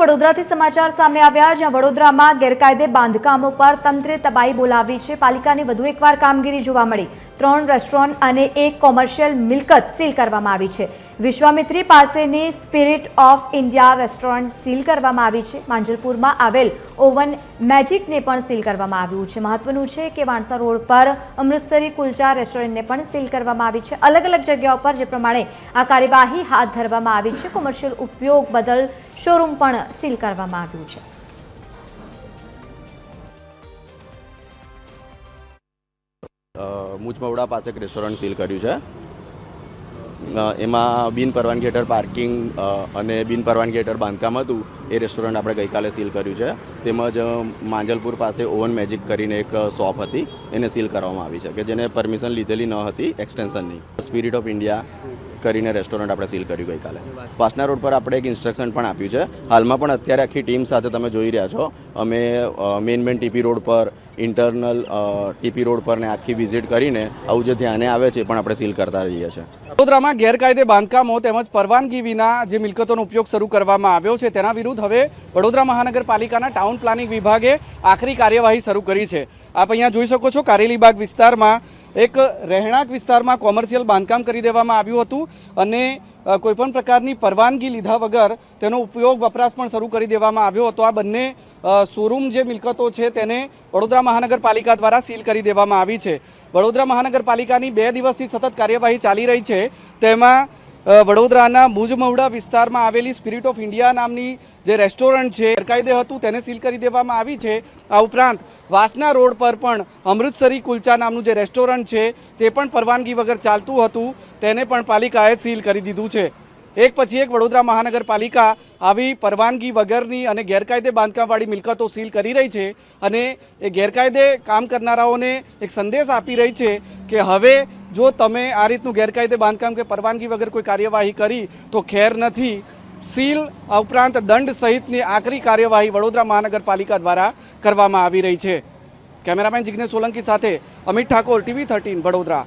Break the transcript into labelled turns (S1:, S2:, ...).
S1: વડોદરાથી સમાચાર સામે આવ્યા, જ્યાં વડોદરામાં ગેરકાયદે બાંધકામો પર તંત્રે તબાહી બોલાવી છે. પાલિકાની વધુ એકવાર કામગીરી જોવા મળી. ત્રણ રેસ્ટોરન્ટ અને એક કોમર્શિયલ મિલકત સીલ કરવામાં આવી છે. વિશ્વામિત્રી પાસેની spirit of India restaurant seal કરવામાં આવી છે. માંજલપુરમાં આવેલ ઓવન મેજિકને પણ સીલ કરવામાં આવ્યું છે. મહત્વનું છે કે વાણસા રોડ પર અમૃતસરી કુલચા રેસ્ટોરન્ટને પણ સીલ કરવામાં આવી છે. અલગ અલગ જગ્યાઓ પર જે પ્રમાણે આ કાર્યવાહી હાથ ધરવામાં આવી છે. કોમર્શિયલ ઉપયોગ બદલ શોરૂમ પણ સીલ કરવામાં આવ્યું છે.
S2: મુજમવડા પાસે એક રેસ્ટોરન્ટ સીલ કર્યું છે. એમાં બિન પરવાનગી હેઠળ પાર્કિંગ અને બિન પરવાનગી હેઠળ બાંધકામ હતું, એ રેસ્ટોરન્ટ આપણે ગઈકાલે સીલ કર્યું છે. તેમજ માંજલપુર પાસે ઓવન મેજિક કરીને એક શોપ હતી, એને સીલ કરવામાં આવી છે, કે જેને પરમિશન લીધેલી ન હતી, એક્સટેન્શનની. સ્પિરિટ ઓફ ઇન્ડિયા કરીને રેસ્ટોરન્ટ આપણે સીલ કર્યું ગઈકાલે. પાસના રોડ પર આપણે એક ઇન્સ્ટ્રક્શન પણ આપ્યું છે. હાલમાં પણ અત્યારે આખી ટીમ સાથે તમે જોઈ રહ્યા છો. અમે મેઇન મેઇન ટીપી રોડ પર ઇન્ટરનલ ટીપી રોડ પર આખી વિઝિટ કરીને આવું જે ધ્યાને આવે છે પણ આપણે સીલ કરતા રહીએ છીએ.
S3: વડોદરામાં ગેરકાયદે બાંધકામો તેમજ પરવાનગી વિના જે મિલકતોનો ઉપયોગ શરૂ કરવામાં આવ્યો છે, તેના વિરુદ્ધ હવે વડોદરા મહાનગરપાલિકાના ટાઉન પ્લાનિંગ વિભાગે આખરી કાર્યવાહી શરૂ કરી છે. આપ અહીંયા જોઈ શકો છો કારેલીબાગ વિસ્તારમાં એક રહેણાંક વિસ્તારમાં કોમર્શિયલ બાંધકામ કરી દેવામાં આવ્યું હતું અને કોઈપણ પ્રકારની પરવાનગી લીધા વગર તેનો ઉપયોગ વપરાશ પણ શરૂ કરી દેવામાં આવ્યો હતો. આ બંને શોરૂમ જે મિલકતો છે તેને વડોદરા મહાનગરપાલિકા દ્વારા સીલ કરી દેવામાં આવી છે. વડોદરા મહાનગરપાલિકાની બે દિવસથી સતત કાર્યવાહી ચાલી રહી છે. તેમાં વડોદરાના મુજમહુડા વિસ્તારમાં આવેલી સ્પિરિટ ઓફ ઇન્ડિયા નામની જે રેસ્ટોરન્ટ છે ગેરકાયદે હતું, તેને સીલ કરી દેવામાં આવી છે. આ ઉપરાંત, વાસના રોડ પર પણ અમૃતસરી કુલચા નામનું જે રેસ્ટોરન્ટ છે, તે પણ પરવાનગી વગર ચાલતું હતું. તેને પણ પાલિકાએ સીલ કરી દીધું છે. એક પછી એક વડોદરા મહાનગરપાલિકા આવી પરવાનગી વગરની અને ગેરકાયદે બાંધકામવાળી મિલકતો સીલ કરી રહી છે અને એ ગેરકાયદે કામ કરનારાઓને એક સંદેશ આપી રહી છે કે હવે જો તમે આ રીતનું ગેરકાયદે બાંધકામ કે પરવાનગી વગર કોઈ કાર્યવાહી કરી, તો ખેર નથી. સીલ ઉપરાંત દંડ સહિતની આકરી કાર્યવાહી વડોદરા મહાનગરપાલિકા દ્વારા કરવામાં આવી રહી છે. કેમેરામેન જિજ્ઞેશ સોલંકી સાથે અમિત ઠાકોર, ટીવી થર્ટીન, વડોદરા.